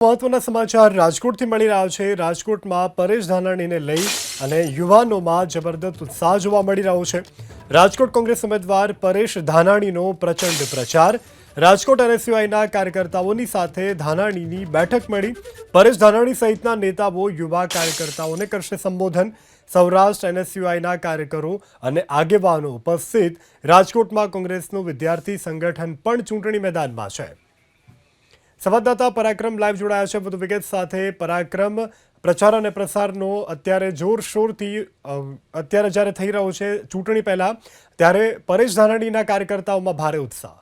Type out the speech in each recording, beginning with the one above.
મહત્વના સમાચાર રાજકોટથી મળી રહ્યા છે. રાજકોટમાં પરેશ ધાનાણીને લઈ અને યુવાનોમાં જબરદસ્ત ઉત્સાહ જોવા મળી રહ્યો છે. રાજકોટ કોંગ્રેસ ઉમેદવાર પરેશ ધાનાણીનો પ્રચંડ પ્રચાર. રાજકોટ સિવાયના કાર્યકર્તાઓની સાથે ધાનાણીની બેઠક મળી. પરેશ ધાનાણી સહિતના નેતાઓ યુવા કાર્યકર્તાઓને કરશે સંબોધન. સૌરાષ્ટ્ર એનએસયુઆઈના કાર્યકરો અને આગેવાનો ઉપસ્થિત. રાજકોટમાં કોંગ્રેસનું વિદ્યાર્થી સંગઠન પણ ચૂંટણી મેદાનમાં છે. સંવાદદાતા પરાક્રમ લાઈવ જોડાયા છે. વધુ વિગત સાથે પરાક્રમ પ્રચાર અને પ્રસારનો અત્યારે જોરશોરથી અત્યારે જ્યારે થઈ રહ્યો છે ચૂંટણી પહેલા, ત્યારે પરેશ ધાનાણીના કાર્યકર્તાઓમાં ભારે ઉત્સાહ.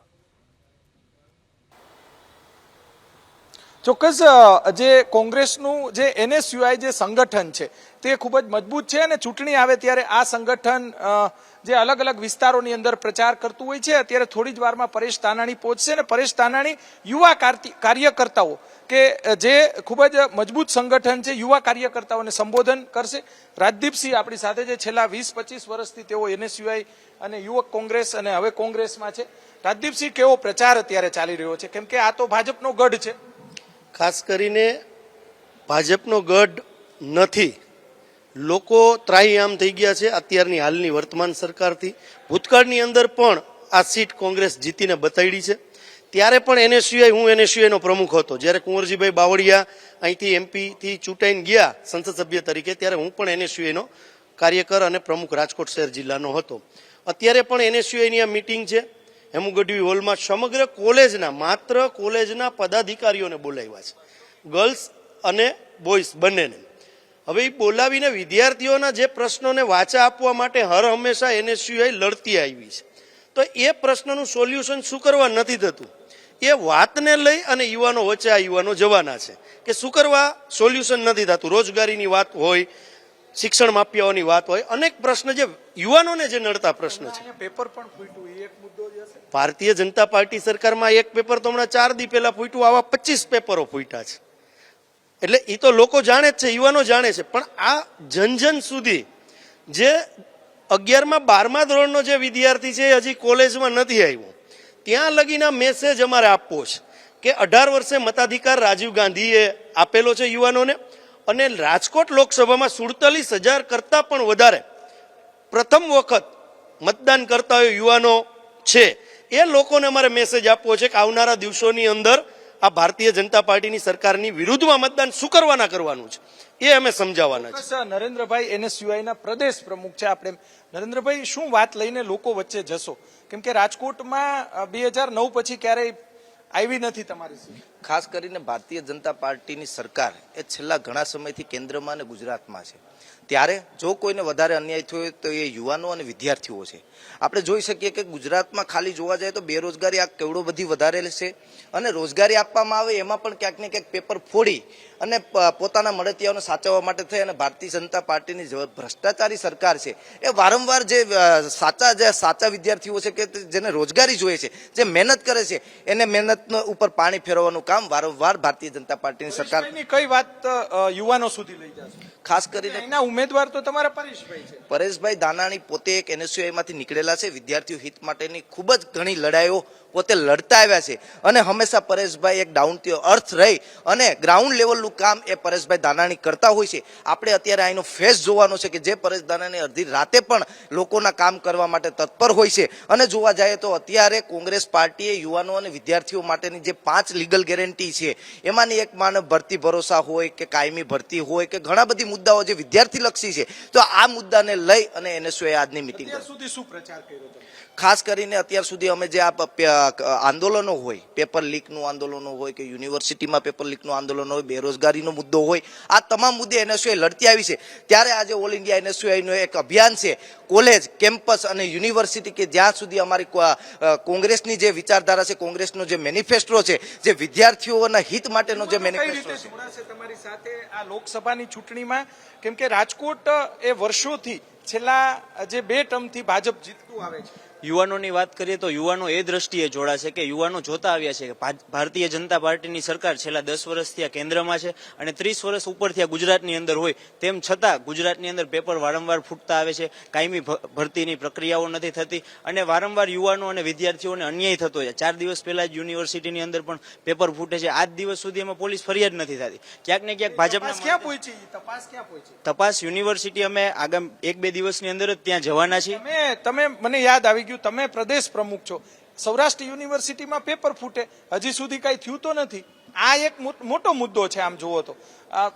ચોક્કસ જે કોંગ્રેસનું જે એનએસયુઆઈ જે સંગઠન છે, તે ખૂબ જ મજબૂત છે અને ચૂંટણી આવે ત્યારે આ સંગઠન જે અલગ અલગ વિસ્તારોની અંદર પ્રચાર કરતું હોય છે, અત્યારે થોડી જ વારમાં પરેશ તાનાણી પહોંચશે અને પરેશ તાનાણી યુવા કાર્તિ- કાર્યકર્તાઓ કે જે ખૂબ જ મજબૂત સંગઠન છે, યુવા કાર્યકર્તાઓને સંબોધન કરશે. રાજદીપસિંહ આપણી સાથે જે છેલ્લા વીસ પચીસ વર્ષથી તેઓ એનએસયુઆઈ અને યુવક કોંગ્રેસ અને હવે કોંગ્રેસમાં છે. રાજદીપસિંહ કેવો પ્રચાર અત્યારે ચાલી રહ્યો છે? કેમ કે આ તો ભાજપનો ગઢ છે. ખાસ કરીને ભાજપનો ગઢ નથી. લોકો ત્રાહીયામ થઈ ગયા છે અત્યારની હાલની વર્તમાન સરકારથી. ભૂતકાળની અંદર પણ આ સીટ કોંગ્રેસ જીતીને બતાડી છે. ત્યારે પણ એનએસયુઆઈ, હું એનએસયુઆઈનો પ્રમુખ હતો. જ્યારે કુંવરજીભાઈ બાવળિયા અહીંથી એમપીથી ચૂંટાઈને ગયા સંસદ સભ્ય તરીકે, ત્યારે હું પણ એનએસયુઆઈનો કાર્યકર અને પ્રમુખ રાજકોટ શહેર જિલ્લાનો હતો. અત્યારે પણ એનએસયુઆઈની આ મિટિંગ છે. હેમુગઢવી હોલમાં સમગ્ર કોલેજના, માત્ર કોલેજના પદાધિકારીઓને બોલાવ્યા છે. ગર્લ્સ અને બોયઝ બંનેને. હવે એ બોલાવીને વિદ્યાર્થીઓના જે પ્રશ્નોને વાચા આપવા માટે હર હંમેશા એનએસયુઆઈ લડતી આવી છે. તો એ પ્રશ્નનું સોલ્યુશન શું કરવા નથી થતું? એ વાતને લઈ અને યુવાનો વચ્ચે આ યુવાનો જવાના છે કે શું કરવા સોલ્યુશન નથી થતું? રોજગારીની વાત હોય શિક્ષણ માફિયાઓની વાત હોય અનેક પ્રશ્ન જે યુવાનોને જે નડતા પ્રશ્ન છે. પેપર પણ ફૂટ્યું એક મુદ્દો ભારતીય જનતા પાર્ટી સરકારમાં એક પેપર તો હમણાં ચાર દી પહેલા ફૂટ્યું આવા પચીસ પેપરો ફૂટ્યા છે. એટલે એ તો લોકો જાણે જ છે, યુવાનો જાણે છે. પણ આ જન જન સુધી જે અગિયારમાં બારમા ધોરણનો જે વિદ્યાર્થી છે હજી કોલેજમાં નથી આવ્યો. ત્યાં લગીના મેસેજ અમારે આપવો છે કે અઢાર વર્ષે મતાધિકાર રાજીવ ગાંધીએ આપેલો છે યુવાનોને અને રાજકોટ લોકસભામાં સુડતાલીસ હજાર કરતાં પણ વધારે પ્રથમ વખત મતદાન કરતા હોય યુવાનો છે. એ લોકોને અમારે મેસેજ આપવો છે કે આવનારા દિવસોની અંદર આ ભારતીય જનતા પાર્ટીની સરકારની વિરુદ્ધમાં મતદાન શું કરવાના કરવાનું છે? એ અમે સમજાવવાના છે. નરેન્દ્રભાઈ એનએસયુઆઈના પ્રદેશ પ્રમુખ છે આપણે. નરેન્દ્રભાઈ, શું વાત લઈને લોકો વચ્ચે જશો? કેમ કે રાજકોટમાં બે હજાર નવ પછી ક્યારેય આવી નથી તમારી. ખાસ કરીને ભારતીય જનતા પાર્ટીની સરકાર એ છેલ્લા ઘણા સમયથી કેન્દ્રમાં અને ગુજરાતમાં છે. ત્યારે જો કોઈને વધારે અન્યાય થયો તો એ યુવાનો અને વિદ્યાર્થીઓ છે. આપણે જોઈ શકીએ કે ગુજરાતમાં ખાલી જોવા જાય તો બેરોજગારી આ કેવડો બધી વધારે છે અને રોજગારી આપવામાં આવે એમાં પણ ક્યાંક ને ક્યાંક પેપર ફોડી અને પોતાના મળતિયાઓને સાચવવા માટે થઈ અને ભારતીય જનતા પાર્ટીની ભ્રષ્ટાચારી સરકાર છે એ વારંવાર જે સાચા જે સાચા વિદ્યાર્થીઓ છે કે જેને રોજગારી જોઈએ છે, જે મહેનત કરે છે, એને મહેનત ઉપર પાણી ફેરવવાનું કામ વારંવાર ભારતીય જનતા પાર્ટીની સરકાર કઈ વાત યુવાનો સુધી લઈ જશે? ખાસ કરીને એના ઉમેદવાર તો તમારા પરેશભાઈ છે. પરેશભાઈ દાનાણી પોતે એક એનએસયુઆઈ માંથી નીકળેલા છે. વિદ્યાર્થીઓ હિત માટેની ખૂબ જ ઘણી લડાઈઓ પોતે લડતા આવ્યા છે. અને હંમેશા પરેશભાઈ એક ડાઉન ટુ અર્થ રહી અને ગ્રાઉન્ડ લેવલનું કામ એ પરેશભાઈ દાનાણી કરતા હોય છે. આપણે અત્યારે અહીંનો ફેસ જોવાનો છે કે જે પરેશ દાનાણી અડધી રાતે પણ લોકોના કામ કરવા માટે તત્પર હોય છે. અને જોવા જઈએ તો અત્યારે કોંગ્રેસ પાર્ટીએ યુવાનો અને વિદ્યાર્થીઓ માટેની જે પાંચ લીગલ ગેરંટી છે એમાંની એક માનવ ભરતી ભરોસા હોય કે કાયમી ભરતી હોય કે ઘણા બધી મુદ્દાઓ જે વિદ્યાર્થી લક્ષી છે. તો આ મુદ્દાને લઈ અને એનએસયુએ આજની મિટિંગ સુધી શું પ્રચાર કર્યો ખાસ કરીને અત્યાર સુધી અમે જે આ આંદોલનો હોય પેપર લીકનું આંદોલનો હોય કે યુનિવર્સિટીમાં પેપર લીકનું આંદોલન હોય બેરોજગારીનો મુદ્દો હોય આ તમામ મુદ્દે એનએસયુઆઈ લડતી આવી છે. ત્યારે આજે ઓલ ઇન્ડિયા એનએસયુઆઈનું એક અભિયાન છે કોલેજ કેમ્પસ અને યુનિવર્સિટી કે જ્યાં સુધી અમારી કોંગ્રેસની જે વિચારધારા છે કોંગ્રેસનો જે મેનિફેસ્ટો છે જે વિદ્યાર્થીઓના હિત માટેનો જે મેનિફેસ્ટો છે? તમારી સાથે આ લોકસભાની ચૂંટણીમાં? કેમ કે રાજકોટ એ વર્ષોથી છેલ્લા જે બે ટર્મથી ભાજપ જીતતું આવે છે. યુવાનોની વાત કરીએ તો યુવાનો એ દ્રષ્ટિએ જોડાશે કે યુવાનો જોતા આવ્યા છે કે ભારતીય જનતા પાર્ટીની સરકાર છેલ્લા દસ વર્ષથી આ કેન્દ્રમાં છે અને ત્રીસ વર્ષ ઉપરથી આ ગુજરાતની અંદર હોય. તેમ છતાં ગુજરાતની અંદર પેપર વારંવાર ફૂટતા આવે છે કાયમી ભરતીની પ્રક્રિયાઓ નથી થતી અને વારંવાર યુવાનો અને વિદ્યાર્થીઓને અન્યાય થતો છે. ચાર દિવસ પહેલા જ યુનિવર્સિટીની અંદર પણ પેપર ફૂટે છે. આજ દિવસ સુધી એમાં પોલીસ ફરિયાદ નથી થતી. ક્યાંક ને ક્યાંક ભાજપના ક્યાં પહોંચી? તપાસ ક્યાં પહોંચી? તપાસ યુનિવર્સિટી અમે આગામ એક બે દિવસની અંદર જ ત્યાં જવાના છીએ. તમે મને યાદ આવી ગયું તમે પ્રદેશ પ્રમુખ છો. સૌરાષ્ટ્ર યુનિવર્સિટીમાં પેપર ફૂટે. હજી સુધી કાંઈ થયું તો નથી. આ એક મોટો મુદ્દો છે આમ જુઓ તો. આ,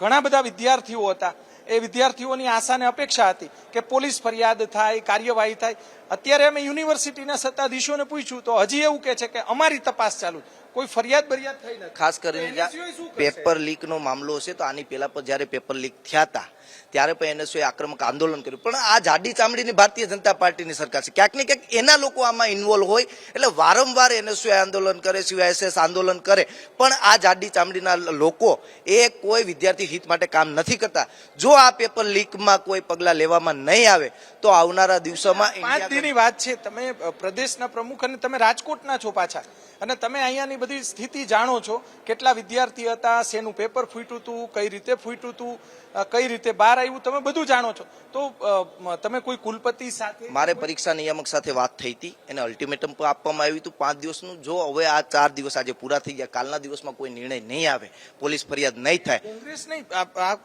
ઘણા બધા વિદ્યાર્થીઓ હતા. એ વિદ્યાર્થીઓની આશા ને અપેક્ષા હતી કે પોલીસ ફરિયાદ થાય કાર્યવાહી થાય. અત્યારે અમે યુનિવર્સિટીના સત્તાધીશોને પૂછ્યું તો હજી એવું કે છે કે અમારી તપાસ ચાલુ કોઈ ફરિયાદ બરિયાદ થઈ નથી. ખાસ કરીને? પેપર લીકનો મામલો હશે તો આની પહેલા પણ જ્યારે પેપર લીક થયા હતા ત્યારે પણ એનએસયુએ આક્રમક આંદોલન કર્યું. પણ આ જાડી ચામડીની ભારતીય જનતા પાર્ટીની સરકાર છે. ક્યાંક ને ક્યાંક એના લોકો આમાં ઇન્વોલ્વ હોય એટલે વારંવાર એનએસયુએ આંદોલન કરે સીવાયએસએસ આંદોલન કરે. પણ આ જાડી ચામડીના લોકો એ કોઈ વિદ્યાર્થી હિત માટે કામ નથી કરતા. જો આ પેપર લીકમાં કોઈ પગલાં લેવામાં નહીં આવે તો આવનારા દિવસોમાં પાંચ ઇન્ડિયા વાત છે તમે પ્રદેશના પ્રમુખ અને તમે રાજકોટના છો પાછા. અને તમે અહીંયાની બધી સ્થિતિ જાણો છો કેટલા વિદ્યાર્થી હતા શેનું પેપર ફૂટ્યું હતું કઈ રીતે ફૂટ્યું હતું કઈ રીતે બહાર આવ્યું તમે બધું જાણો છો. તો તમે કોઈ કુલપતિ સાથે મારે પરીક્ષા નિયામક સાથે વાત થઈ હતી. એને અલ્ટિમેટમ પણ આપવામાં આવ્યું હતું. પાંચ દિવસનું. જો હવે આ ચાર દિવસ આજે પૂરા થઈ ગયા કાલના દિવસમાં કોઈ નિર્ણય નહીં આવે પોલીસ ફરિયાદ નહીં થાય. કોંગ્રેસ નહીં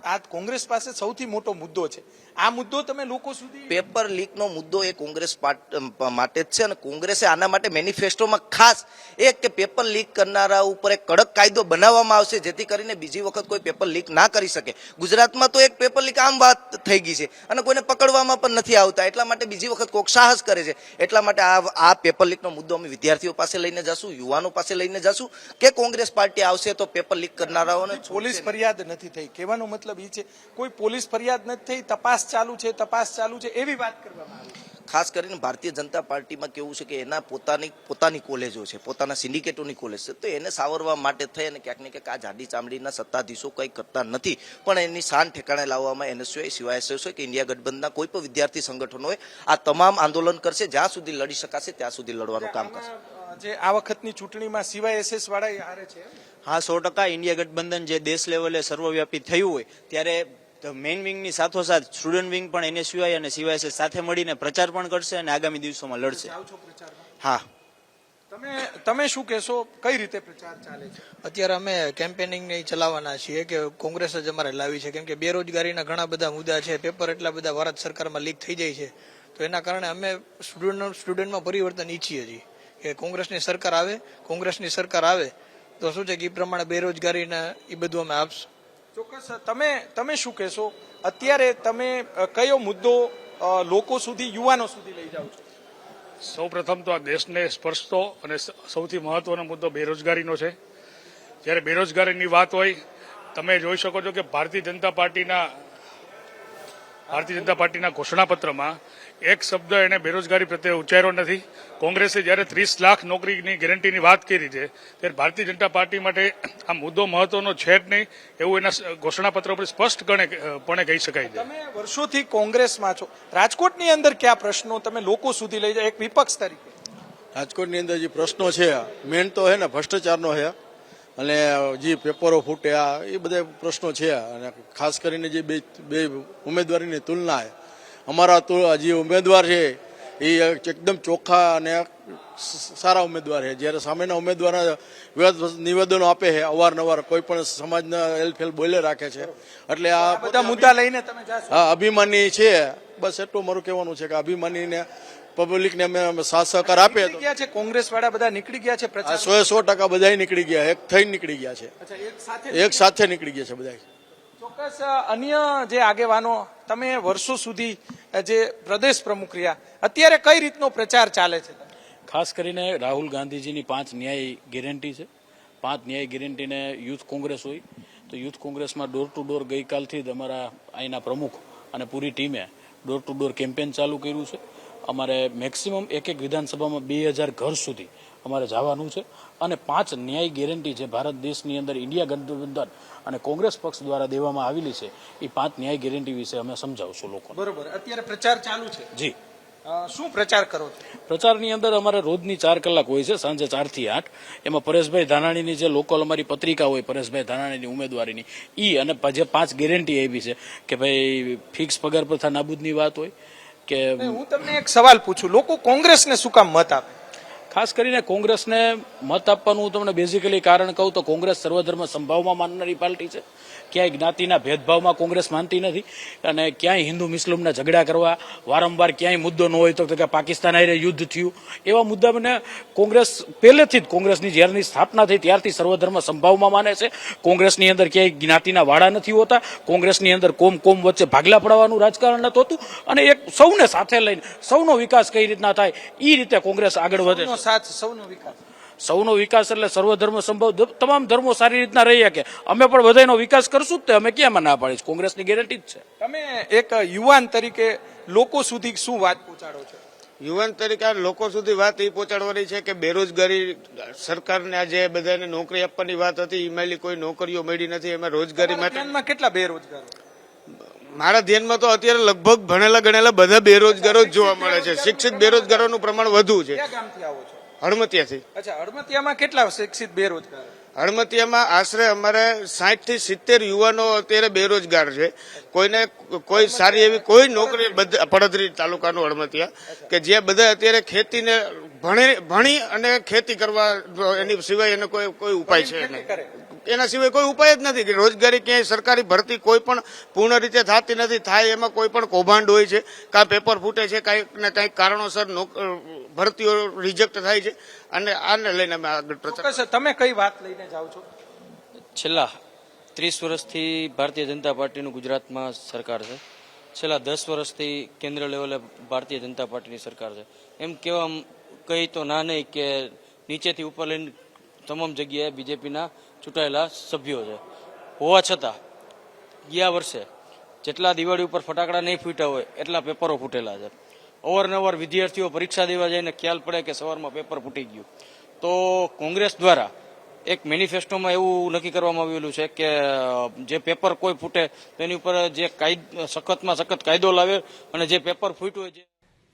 આ- કોંગ્રેસ પાસે સૌથી મોટો મુદ્દો છે. આ મુદ્દો તમે લોકો સુધી પેપર લીકનો મુદ્દો એ કોંગ્રેસ પાર્ટ- માટે જ છે અને કોંગ્રેસે આના માટે મેનિફેસ્ટોમાં ખાસ એક કે પેપર લીક કરનારા ઉપર એક કડક કાયદો બનાવવામાં આવશે જેથી કરીને બીજી વખત કોઈ પેપર લીક ના કરી શકે. ગુજરાતમાં તો એક પેપર લીક આમ વાત થઈ ગઈ છે અને કોઈને પકડવામાં પણ નથી આવતા. એટલા માટે બીજી વખત કોક સાહસ કરે છે. એટલા માટે આ આ પેપર લીકનો મુદ્દો અમે વિદ્યાર્થીઓ પાસે લઈને જશું યુવાનો પાસે લઈને જશું કે કોંગ્રેસ પાર્ટી આવશે તો પેપર લીક કરનારાઓને પોલીસ ફરિયાદ નથી થઈ. કહેવાનો મતલબ એ છે કોઈ પોલીસ ફરિયાદ નથી થઈ તપાસ ચાલુ છે તપાસ ચાલુ છે એવી વાત કરવામાં આવી ખાસ કરીને ભારતીય જનતા પાર્ટીમાં કેવું છે કે એના પોતાની પોતાની કોલેજો છે પોતાના સિન્ડિકેટોની કોલેજ છે તો એને સાવરવા માટે થઈ અને ક્યાંક ને ક્યાંક આ જાડી ચામડીના સત્તાધીશો કંઈ કરતા નથી. પણ એની શાન ઠેકાણે લાવવામાં એનએસયુ સિવાય એસએસઓ કે ઇન્ડિયા ગઠબંધનના કોઈ પણ વિદ્યાર્થી સંગઠનોએ આ તમામ આંદોલન કરશે જ્યાં સુધી લડી શકાશે ત્યાં સુધી લડવાનું કામ કરશે. જે આ વખતની ચૂંટણીમાં સીવાયએસએસ વાળા એ હારે છે હા સો ટકા ઇન્ડિયા ગઠબંધન જે દેશ લેવલે સર્વવ્યાપી થયું હોય ત્યારે મેઇન વિંગની સાથોસાથ સ્ટુડન્ટ વિંગ પણ એનએસયુઆઈ અને સીવાયએસએસ સાથે મળીને પ્રચાર પણ કરશે અને આગામી દિવસોમાં લડશે. હા. તમે તમે શું કહેશો? કઈ રીતે પ્રચાર ચાલે છે? અત્યારે અમે કેમ્પેનિંગ ને ચલાવવાના છીએ કે કોંગ્રેસ જ અમારે લાવી છે. કેમ કે બેરોજગારીના ઘણા બધા મુદ્દા છે પેપર એટલા બધા ભારત સરકારમાં લીક થઈ જાય છે. તો એના કારણે અમે સ્ટુડન્ટ સ્ટુડન્ટમાં પરિવર્તન ઈચ્છીએ છીએ કે કોંગ્રેસની સરકાર આવે કોંગ્રેસની સરકાર આવે તો શું છે કે એ પ્રમાણે બેરોજગારીને એ બધું અમે આપશું. ચોક્કસ તમે તમે શું કહેશો? અત્યારે તમે કયો મુદ્દો લોકો સુધી, યુવાનો સુધી લઈ જાઓ છો? સૌ પ્રથમ તો આ દેશને સ્પર્શતો અને સૌથી મહત્વનો મુદ્દો બેરોજગારીનો છે. જ્યારે બેરોજગારીની વાત હોય, તમે જોઈ શકો છો કે ભારતીય જનતા પાર્ટીના, ભારતીય જનતા પાર્ટીના ઘોષણાપત્રમાં એક શબ્દ એને બેરોજગારી પ્રત્યે ઉચ્ચાર્યો નથી. કોંગ્રેસે જ્યારે ત્રીસ લાખ નોકરીની ગેરંટીની વાત કરી છે ત્યારે ભારતીય જનતા પાર્ટી માટે આ મુદ્દો મહત્વનો છે જ નહીં એવું એના ઘોષણાપત્ર પર સ્પષ્ટ ગણે પણ કહી શકાય છે. તમે વર્ષોથી કોંગ્રેસમાં છો. રાજકોટની અંદર કયા પ્રશ્નો તમે લોકો સુધી લઈ જાઓ એક વિપક્ષ તરીકે? રાજકોટની અંદર જે પ્રશ્નો છે મેન તો હે ને ભ્રષ્ટાચારનો છે અને જે પેપરો ફૂટ્યા એ બધા પ્રશ્નો છે. અને ખાસ કરીને જે બે બે ઉમેદવારીની તુલના છે અમારા તો જે ઉમેદવાર છે એ એકદમ ચોખ્ખા અને સારા ઉમેદવાર છે. જ્યારે સામેના ઉમેદવાર નિવેદનો આપે છે અવારનવાર કોઈ પણ સમાજના એલફેલ બોલે રાખે છે. એટલે આ બધા મુદ્દા લઈને તમે હા અભિમાની છે. બસ એટલું મારું કહેવાનું છે કે અભિમાનીને પબ્લિકને અમે અમે સાથ સહકાર આપે તો નીકળી ગયા છે કોંગ્રેસ વાળા બધા નીકળી ગયા છે સો સો ટકા બધા નીકળી ગયા એક થઈને નીકળી ગયા છે. એક સાથે એક સાથે નીકળી ગયા છે બધા ચોક્કસ અન્ય જે આગેવાનો, તમે વર્ષો સુધી જે પ્રદેશ પ્રમુખ રહ્યા, અત્યારે કઈ રીતનો પ્રચાર ચાલે છે? ખાસ કરીને રાહુલ ગાંધીજીની પાંચ ન્યાય ગેરંટી છે. પાંચ ન્યાય ગેરંટીને યુથ કોંગ્રેસ હોય. તો યુથ કોંગ્રેસમાં ડોર ટુ ડોર ગઈકાલથી જ અમારા અહીંના પ્રમુખ અને પૂરી ટીમે ડોર ટુ ડોર કેમ્પેન ચાલુ કર્યું છે. અમારે મેક્સિમમ એક એક વિધાનસભામાં બે હજાર ઘર સુધી અમારે જવાનું છે. અને પાંચ ન્યાય ગેરંટી જે ભારત દેશની અંદર ઇન્ડિયા ગઠબંધન અને કોંગ્રેસ પક્ષ દ્વારા દેવામાં આવેલી છે એ પાંચ ન્યાય ગેરંટી વિશે અમે સમજાવશું લોકો બરોબર. અત્યારે પ્રચાર ચાલુ છે. જી. શું પ્રચાર કરો છો? પ્રચારની અંદર અમારે રોજની ચાર કલાક હોય છે સાંજે ચારથી આઠ. એમાં પરેશભાઈ ધાનાણીની જે લોકલ અમારી પત્રિકા હોય પરેશભાઈ ધાનાણીની ઉમેદવારીની ઈ અને જે પાંચ ગેરંટી એવી છે કે ભાઈ ફિક્સ પગાર પ્રથા નાબૂદની વાત હોય કે હું તમને એક સવાલ પૂછું. લોકો કોંગ્રેસને શું કામ મત આપે? ખાસ કરીને કોંગ્રેસને મત આપવાનું હું તમને બેઝિકલી કારણ કહું તો કોંગ્રેસ સર્વધર્મ સંભાવમાં માનનારી પાર્ટી છે. ક્યાંય જ્ઞાતિના ભેદભાવમાં કોંગ્રેસ માનતી નથી અને ક્યાંય હિન્દુ મુસ્લિમના ઝઘડા કરવા, વારંવાર ક્યાંય મુદ્દો ન હોય તો કે પાકિસ્તાન હારે યુદ્ધ થયું. એવા મુદ્દા મને કોંગ્રેસ પહેલેથી જ કોંગ્રેસની જ્યારની સ્થાપના થઈ ત્યારથી સર્વધર્મ સંભાવમાં માને છે. કોંગ્રેસની અંદર ક્યાંય જ્ઞાતિના વાડા નથી હોતા. કોંગ્રેસની અંદર કોમ કોમ વચ્ચે ભાગલા પડવાનું રાજકારણ નથી હોતું અને એક સૌને સાથે લઈને સૌનો વિકાસ કઈ રીતના થાય એ રીતે કોંગ્રેસ આગળ વધે સાથ સૌનો વિકાસ. સૌનો વિકાસ એટલે સર્વધર્મ સંભવ. તમામ ધર્મો સારી રીતના રહી શકે. અમે પણ બધાનો વિકાસ કરશું જ તે અમે ક્યાં ના પાડીશ કોંગ્રેસની ગેરંટી જ છે. તમે એક યુવાન તરીકે લોકો સુધી શું વાત પહોંચાડો છો? યુવાન તરીકે લોકો સુધી વાત એ પહોંચાડવાની છે કે બેરોજગારી સરકારને આજે બધાને નોકરી આપવાની વાત હતી એમાં કોઈ નોકરીઓ મળી નથી એમાં રોજગારી માટે કેટલા બેરોજગારો? મારા ધ્યાનમાં તો અત્યારે લગભગ ભણેલા ગણેલા બધા બેરોજગારો જ જોવા મળે છે. શિક્ષિત બેરોજગારોનું પ્રમાણ વધુ છે. હળમતિયાથી. અચ્છા હળમતિયામાં કેટલા શિક્ષિત બેરોજગાર? હળમતિયામાં આશરે અમારે સાઠથી સિત્તેર યુવાનો અત્યારે બેરોજગાર છે. કોઈને કોઈ સારી એવી કોઈ નોકરી પડદરી તાલુકાનું હળમતિયા કે જ્યાં બધા અત્યારે ખેતીને ભણે ભણી અને ખેતી કરવા એની સિવાય એને કોઈ કોઈ ઉપાય છે નહીં. એના સિવાય કોઈ ઉપાય જ નથી કે રોજગારી ક્યાંય સરકારી ભરતી કોઈ પણ પૂર્ણ રીતે થતી નથી. થાય એમાં કોઈ પણ કૌભાંડ હોય છે કાં પેપર ફૂટે છે કાંઈક ને કાંઈક કારણોસર નોક- ભરતીઓ રિજેક્ટ થાય છે અને આને લઈને અમે આગળ પ્રચાર તમે કઈ વાત લઈને જાઓ છો? છેલ્લા ત્રીસ વર્ષથી ભારતીય જનતા પાર્ટીનું ગુજરાતમાં સરકાર છે. છેલ્લા દસ વર્ષથી કેન્દ્ર લેવલે ભારતીય જનતા પાર્ટીની સરકાર છે. એમ કહેવા કહી તો ના નહીં કે નીચેથી ઉપર લઈને તમામ જગ્યાએ બીજેપીના ચૂંટાયેલા સભ્યો છે. હોવા છતાં, ગયા વર્ષે જેટલા દિવાળી ઉપર ફટાકડા નહીં ફૂટ્યા હોય, એટલા પેપરો ફૂટેલા છે. અવારનવાર વિદ્યાર્થીઓ પરીક્ષા દેવા જઈને ખ્યાલ પડે કે સવારમાં પેપર ફૂટી ગયું. તો કોંગ્રેસ દ્વારા એક મેનિફેસ્ટોમાં એવું નક્કી કરવામાં આવેલું છે કે જે પેપર કોઈ ફૂટે, તેની ઉપર જે કાયદ, સખતમાં સખત કાયદો લાવે અને જે પેપર ફૂટ્યું હોય